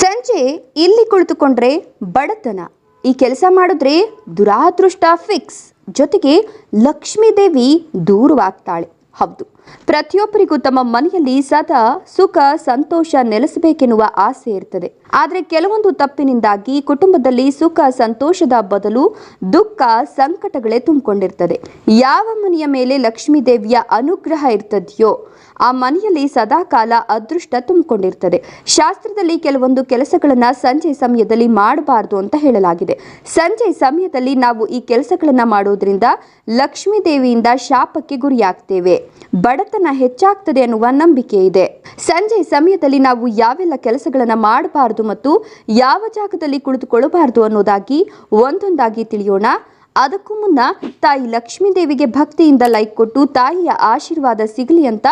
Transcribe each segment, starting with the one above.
ಸಂಜೆ ಇಲ್ಲಿ ಕುಳಿತುಕೊಂಡ್ರೆ ಬಡತನ. ಈ ಕೆಲಸ ಮಾಡಿದ್ರೆ ದುರಾದೃಷ್ಟ ಫಿಕ್ಸ್. ಜೊತೆಗೆ ಲಕ್ಷ್ಮೀ ದೇವಿ ದೂರವಾಗ್ತಾಳೆ. ಹೌದು. ಪ್ರತಿಯೊಬ್ಬರಿಗೂ ತಮ್ಮ ಮನೆಯಲ್ಲಿ ಸದಾ ಸುಖ, ಸಂತೋಷ ನೆಲೆಸಬೇಕೆನ್ನುವ ಆಸೆ ಇರ್ತದೆ. ಆದರೆ ಕೆಲವೊಂದು ತಪ್ಪಿನಿಂದಾಗಿ ಕುಟುಂಬದಲ್ಲಿ ಸುಖ, ಸಂತೋಷದ ಬದಲು ದುಃಖ, ಸಂಕಟಗಳೇ ತುಂಬಿಕೊಂಡಿರ್ತದೆ. ಯಾವ ಮನೆಯ ಮೇಲೆ ಲಕ್ಷ್ಮೀ ದೇವಿಯ ಅನುಗ್ರಹ ಇರ್ತದೆಯೋ, ಆ ಮನೆಯಲ್ಲಿ ಸದಾಕಾಲ ಅದೃಷ್ಟ ತುಂಬಿಕೊಂಡಿರ್ತದೆ. ಶಾಸ್ತ್ರದಲ್ಲಿ ಕೆಲವೊಂದು ಕೆಲಸಗಳನ್ನ ಸಂಜೆ ಸಮಯದಲ್ಲಿ ಮಾಡಬಾರದು ಅಂತ ಹೇಳಲಾಗಿದೆ. ಸಂಜೆ ಸಮಯದಲ್ಲಿ ನಾವು ಈ ಕೆಲಸಗಳನ್ನ ಮಾಡೋದ್ರಿಂದ ಲಕ್ಷ್ಮೀ ದೇವಿಯಿಂದ ಶಾಪಕ್ಕೆ ಗುರಿಯಾಗ್ತೇವೆ. ಬಡತನ ಹೆಚ್ಚಾಗ್ತದೆ ಅನ್ನುವ ನಂಬಿಕೆ ಇದೆ. ಸಂಜೆ ಸಮಯದಲ್ಲಿ ನಾವು ಯಾವೆಲ್ಲ ಕೆಲಸಗಳನ್ನು ಮಾಡಬಾರದು ಮತ್ತು ಯಾವ ಜಾಗದಲ್ಲಿ ಕುಳಿತುಕೊಳ್ಳಬಾರದು ಅನ್ನೋದಾಗಿ ಒಂದೊಂದಾಗಿ ತಿಳಿಯೋಣ. ಅದಕ್ಕೂ ಮುನ್ನ ತಾಯಿ ಲಕ್ಷ್ಮೀದೇವಿಗೆ ಭಕ್ತಿಯಿಂದ ಲೈಕ್ ಕೊಟ್ಟು ತಾಯಿಯ ಆಶೀರ್ವಾದ ಸಿಗಲಿ ಅಂತ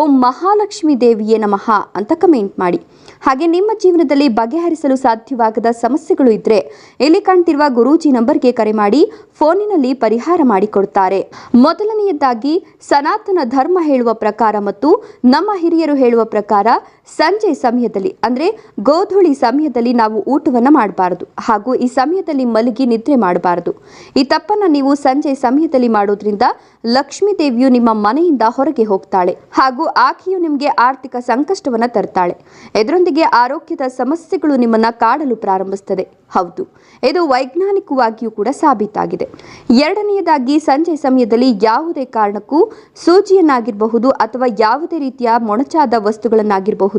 ಓಂ ಮಹಾಲಕ್ಷ್ಮಿ ದೇವಿಯೇ ನಮಃ ಅಂತ ಕಮೆಂಟ್ ಮಾಡಿ. ಹಾಗೆ ನಿಮ್ಮ ಜೀವನದಲ್ಲಿ ಬಗೆಹರಿಸಲು ಸಾಧ್ಯವಾಗದ ಸಮಸ್ಯೆಗಳು ಇದ್ರೆ ಇಲ್ಲಿ ಕಾಣ್ತಿರುವ ಗುರೂಜಿ ನಂಬರ್ಗೆ ಕರೆ ಮಾಡಿ, ಫೋನಿನಲ್ಲಿ ಪರಿಹಾರ ಮಾಡಿಕೊಡ್ತಾರೆ. ಮೊದಲನೆಯದಾಗಿ, ಸನಾತನ ಧರ್ಮ ಹೇಳುವ ಪ್ರಕಾರ ಮತ್ತು ನಮ್ಮ ಹಿರಿಯರು ಹೇಳುವ ಪ್ರಕಾರ ಸಂಜೆ ಸಮಯದಲ್ಲಿ, ಅಂದ್ರೆ ಗೋಧೂಳಿ ಸಮಯದಲ್ಲಿ ನಾವು ಊಟವನ್ನು ಮಾಡಬಾರದು. ಹಾಗೂ ಈ ಸಮಯದಲ್ಲಿ ಮಲಗಿ ನಿದ್ರೆ ಮಾಡಬಾರದು. ಈ ತಪ್ಪನ್ನು ನೀವು ಸಂಜೆ ಸಮಯದಲ್ಲಿ ಮಾಡೋದ್ರಿಂದ ಲಕ್ಷ್ಮೀ ದೇವಿಯು ನಿಮ್ಮ ಮನೆಯಿಂದ ಹೊರಗೆ ಹೋಗ್ತಾಳೆ. ಹಾಗೂ ಆಕೆಯು ನಿಮಗೆ ಆರ್ಥಿಕ ಸಂಕಷ್ಟವನ್ನು ತರ್ತಾಳೆ. ಇದರೊಂದಿಗೆ ಆರೋಗ್ಯದ ಸಮಸ್ಯೆಗಳು ನಿಮ್ಮನ್ನ ಕಾಡಲು ಪ್ರಾರಂಭಿಸ್ತದೆ. ಹೌದು, ಇದು ವೈಜ್ಞಾನಿಕವಾಗಿಯೂ ಕೂಡ ಸಾಬೀತಾಗಿದೆ. ಎರಡನೆಯದಾಗಿ, ಸಂಜೆ ಸಮಯದಲ್ಲಿ ಯಾವುದೇ ಕಾರಣಕ್ಕೂ ಸೂಜಿಯನ್ನಾಗಿರಬಹುದು ಅಥವಾ ಯಾವುದೇ ರೀತಿಯ ಮೊಣಚಾದ ವಸ್ತುಗಳನ್ನಾಗಿರಬಹುದು.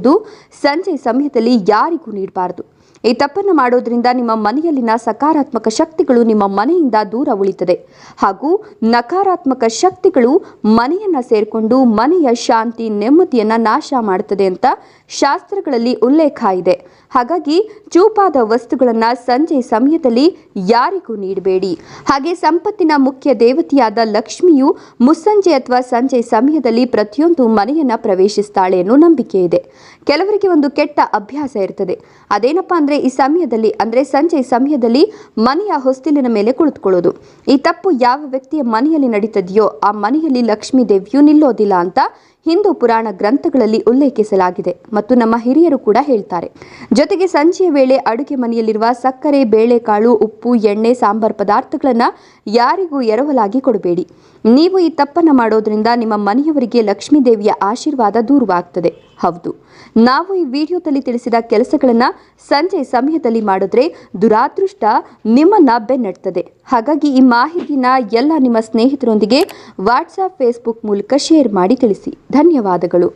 ಸಂಜೆ ಸಮಯದಲ್ಲಿ ಯಾರಿಗೂ ನೀಡಬಾರದು. ಈ ತಪ್ಪನ್ನು ಮಾಡೋದ್ರಿಂದ ನಿಮ್ಮ ಮನೆಯಲ್ಲಿನ ಸಕಾರಾತ್ಮಕ ಶಕ್ತಿಗಳು ನಿಮ್ಮ ಮನೆಯಿಂದ ದೂರ ಉಳಿತದೆ. ಹಾಗೂ ನಕಾರಾತ್ಮಕ ಶಕ್ತಿಗಳು ಮನೆಯನ್ನ ಸೇರಿಕೊಂಡು ಮನೆಯ ಶಾಂತಿ, ನೆಮ್ಮದಿಯನ್ನ ನಾಶ ಮಾಡುತ್ತದೆ ಅಂತ ಶಾಸ್ತ್ರಗಳಲ್ಲಿ ಉಲ್ಲೇಖ ಇದೆ. ಹಾಗಾಗಿ ಚೂಪಾದ ವಸ್ತುಗಳನ್ನ ಸಂಜೆ ಸಮಯದಲ್ಲಿ ಯಾರಿಗೂ ನೀಡಬೇಡಿ. ಹಾಗೆ ಸಂಪತ್ತಿನ ಮುಖ್ಯ ದೇವತೆಯಾದ ಲಕ್ಷ್ಮಿಯು ಮುಸ್ಸಂಜೆ ಅಥವಾ ಸಂಜೆ ಸಮಯದಲ್ಲಿ ಪ್ರತಿಯೊಂದು ಮನೆಯನ್ನ ಪ್ರವೇಶಿಸ್ತಾಳೆ ಅನ್ನೋ ನಂಬಿಕೆ ಇದೆ. ಕೆಲವರಿಗೆ ಒಂದು ಕೆಟ್ಟ ಅಭ್ಯಾಸ ಇರ್ತದೆ. ಅದೇನಪ್ಪಾ ಅಂದ್ರೆ ಈ ಸಮಯದಲ್ಲಿ, ಅಂದ್ರೆ ಸಂಜೆ ಸಮಯದಲ್ಲಿ ಮನೆಯ ಹೊಸ್ತಿಲಿನ ಮೇಲೆ ಕುಳಿತುಕೊಳ್ಳೋದು. ಈ ತಪ್ಪು ಯಾವ ವ್ಯಕ್ತಿಯ ಮನೆಯಲ್ಲಿ ನಡೀತದೆಯೋ ಆ ಮನೆಯಲ್ಲಿ ಲಕ್ಷ್ಮೀ ದೇವಿಯು ನಿಲ್ಲೋದಿಲ್ಲ ಅಂತ ಹಿಂದೂ ಪುರಾಣ ಗ್ರಂಥಗಳಲ್ಲಿ ಉಲ್ಲೇಖಿಸಲಾಗಿದೆ ಮತ್ತು ನಮ್ಮ ಹಿರಿಯರು ಕೂಡ ಹೇಳ್ತಾರೆ. ಜೊತೆಗೆ ಸಂಜೆಯ ವೇಳೆ ಅಡುಗೆ ಮನೆಯಲ್ಲಿರುವ ಸಕ್ಕರೆ, ಬೇಳೆಕಾಳು, ಉಪ್ಪು, ಎಣ್ಣೆ, ಸಾಂಬಾರ್ ಪದಾರ್ಥಗಳನ್ನ ಯಾರಿಗೂ ಎರವಲಾಗಿ ಕೊಡಬೇಡಿ. ನೀವು ಈ ತಪ್ಪನ್ನ ಮಾಡೋದ್ರಿಂದ ನಿಮ್ಮ ಮನೆಯವರಿಗೆ ಲಕ್ಷ್ಮೀ ದೇವಿಯ ಆಶೀರ್ವಾದ ದೂರವಾಗ್ತದೆ. ಹೌದು. ನಾವು ಈ ವಿಡಿಯೋದಲ್ಲಿ ತಿಳಿಸಿದ ಕೆಲಸಗಳನ್ನು ಸಂಜೆ ಸಮಯದಲ್ಲಿ ಮಾಡಿದ್ರೆ ದುರಾದೃಷ್ಟ ನಿಮ್ಮನ್ನ ಬೆನ್ನಡ್ತದೆ. ಹಾಗಾಗಿ ಈ ಮಾಹಿತಿನ ಎಲ್ಲ ನಿಮ್ಮ ಸ್ನೇಹಿತರೊಂದಿಗೆ ವಾಟ್ಸಾಪ್ ಫೇಸ್ಬುಕ್ ಮೂಲಕ ಶೇರ್ ಮಾಡಿ ತಿಳಿಸಿ. ಧನ್ಯವಾದಗಳು.